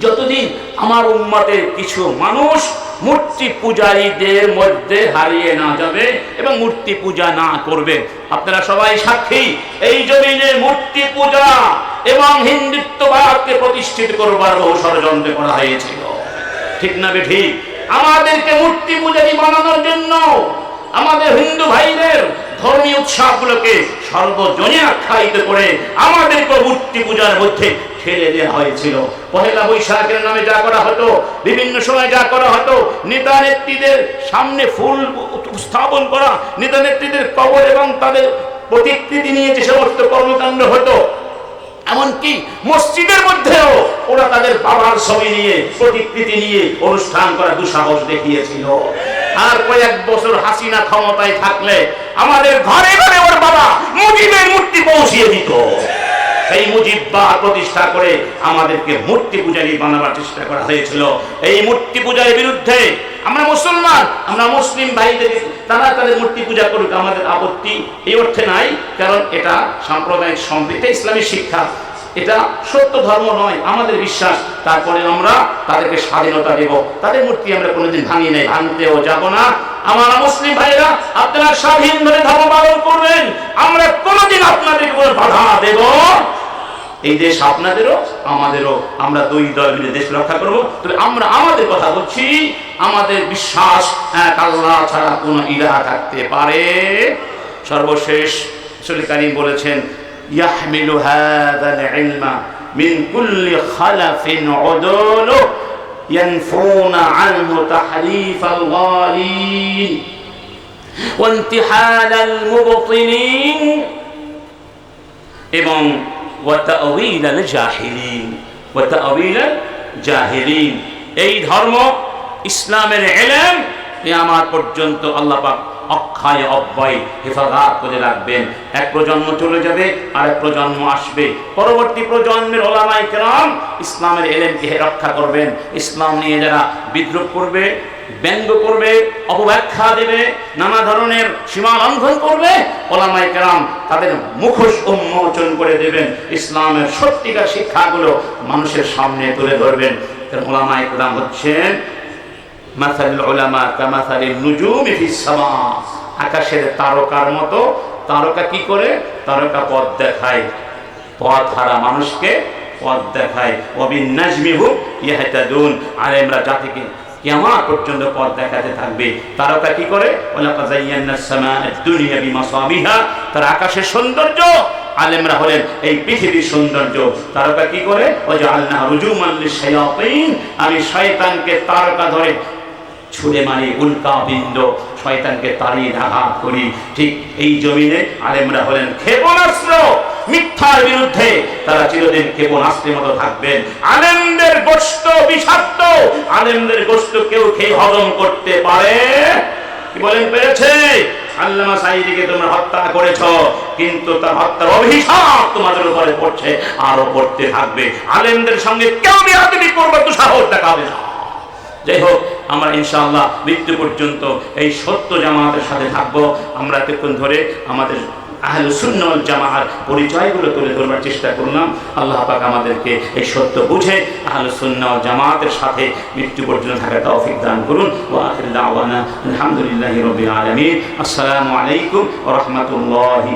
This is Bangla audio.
যতদিন আমার উম্মাদের কিছু মানুষ মূর্তি পূজারীদের মধ্যে হারিয়ে না যাবে এবং মূর্তি পূজা না করবে, আপনারা সবাই সাক্ষী, এই জমিনে মূর্তি পূজা এবং হিন্দুত্ববাদকে প্রতিষ্ঠিত করবার বহু ষড়যন্ত্র করা হয়েছিল। ঠিক না বে ঠিক আমাদেরকে মূর্তি পূজারী বানানোর জন্য আমাদের হিন্দু ভাইদের ধর্মীয় উৎসবগুলোকে সর্বজনে আখ্যায়িত করে আমাদেরকে মূর্তি পূজার মধ্যে ঠেলে দেওয়া হয়েছিল। পহেলা বৈশাখের নামে যা করা হতো, বিভিন্ন সময় যা করা হতো, নেতা নেত্রীদের সামনে ফুল স্থাপন করা, নেতা নেত্রীদের কবর এবং তাদের প্রতিকৃতি নিয়ে যে সমস্ত কর্মকাণ্ড হতো, এমনকি মসজিদের মধ্যেও ওরা তাদের বাবার ছবি নিয়ে, প্রতিকৃতি নিয়ে অনুষ্ঠান করা দুঃসাহস দেখিয়েছিল। আর কয়েক বছর হাসিনা ক্ষমতায় থাকলে আমাদের ঘরে ঘরে ওর বাবা মুজিবের মূর্তি পৌঁছিয়ে দিত। সেই মুজিব্বা প্রতিষ্ঠা করে আমাদেরকে মূর্তি পূজারী বানাবার চেষ্টা করা হয়েছিল। এই মূর্তি পূজার বিরুদ্ধে আমরা মুসলমান, আমরা মুসলিম ভাইদের, তারা তাদের মূর্তি পূজা করুক, আমাদের আপত্তি এই অর্থে নাই, কারণ এটা সাম্প্রদায়িক সম্প্রীতি ইসলামী শিক্ষা। এটা সত্য ধর্ম নয়, আমাদের বিশ্বাস। তারপরে আমরা তাদেরকে স্বাধীনতা দেব। তাদের মূর্তি আমরা কোনোদিন ভাঙি নাই, ভাঙতেও যাব না। আমার মুসলিম ভাইরা, আপনারা স্বাধীন ধরে ধর্ম পালন করবেন। আমরা কোনোদিন আপনাদের কোনো বাধা দেব এই দেশ আপনাদেরও, আমাদেরও, আমরা দুই দল মিলে দেশ রক্ষা করব। তবে আমরা আমাদের কথা বলছি, আমাদের বিশ্বাস হ্যাঁ, আল্লাহ ছাড়া কোনো ইলাহা থাকতে পারে। সর্বশেষ রসুল বলেছেন, ইয়াহমিলু হাদাল ইলমা মিন কুল্লি খালাফিন উদুল ইয়ানফুনা আনহু তাহরিফ আল-গালিন ওয়া মুবতিলিন এবং জাহিলিন এই ধর্ম, ইসলামের এলেম কিয়ামত পর্যন্ত আল্লাহ পাক অক্ষয় অব্যয় হেফাজত করে রাখবেন। এক প্রজন্ম চলে যাবে আর এক প্রজন্ম আসবে। পরবর্তী প্রজন্মের ওলামাই কেরাম ইসলামের এলেমকে রক্ষা করবেন। ইসলাম নিয়ে যারা বিদ্রোহ করবে ব্যঙ্গ করবে, অপব্যাখ্যা দেবে, নানা ধরনের সীমা লঙ্ঘন করবে ওলামাই কেরাম তাদের মুখোশ উন্মোচন করে দেবেন, ইসলামের সত্যিকার শিক্ষাগুলো মানুষের সামনে তুলে ধরবেন। ওলামাই কেরাম হচ্ছেন মাসালিল ওলামা কামাসালিল নুজুম ফিস সামা। আকাশের তারকার মতো তারকা কি করে? তারকা পথ দেখায়, পথ হারা মানুষকে পথ দেখায়। অবিন নাজমি হুক আর আলেমরা জাতিকে কেমন পর্যন্ত পথ দেখাতে থাকবে। তারকা কি করে? তার আকাশের সৌন্দর্য, আলেমরা হলেন এই পৃথিবীর সৌন্দর্য। তারকা কি করে? ওই যে আল্লাহ রুজুমান লিশায়াতিন। আমি শয়তানকে তারকা ধরে ছুঁড়ে মারি, উল্কা বিন্দ। শয়তানকে তাড়িয়ে আঘাত করি। ঠিক এই জমিনে আলেমরা হলেন ক্ষেপণাস্ত্র, মিথ্যার বিরুদ্ধে তারা চিরদিন ক্ষেপণাস্ত্রের মতো থাকবেন। আলেমদের গোস্ত বিষাক্ত, আলেমদের গোস্ত কেউ খেয়ে হজম করতে পারে? কি বলেন, পেরেছে? তার তোমাদের পড়ছে আরও পড়তে থাকবে। আলেমদের সঙ্গে কেউ দেখাবে না। যাই হোক, আমরা ইনশাআল্লাহ মৃত্যু পর্যন্ত এই সত্য জামাতের সাথে থাকব। আমরা এতক্ষণ ধরে আমাদের আহলে সুন্নল জামাহার পরিচয়গুলো তুলে ধরবার চেষ্টা করলাম। আল্লাহ পাক আমাদেরকে এই সত্য বুঝে আহল সুন্নল জামাতের সাথে মৃত্যু পর্যন্ত থাকা তৌফিক দান করুন। ও আলহামদুলিল্লাহি রাব্বিল আসসালামু আলাইকুম রাহমাতুল্লাহি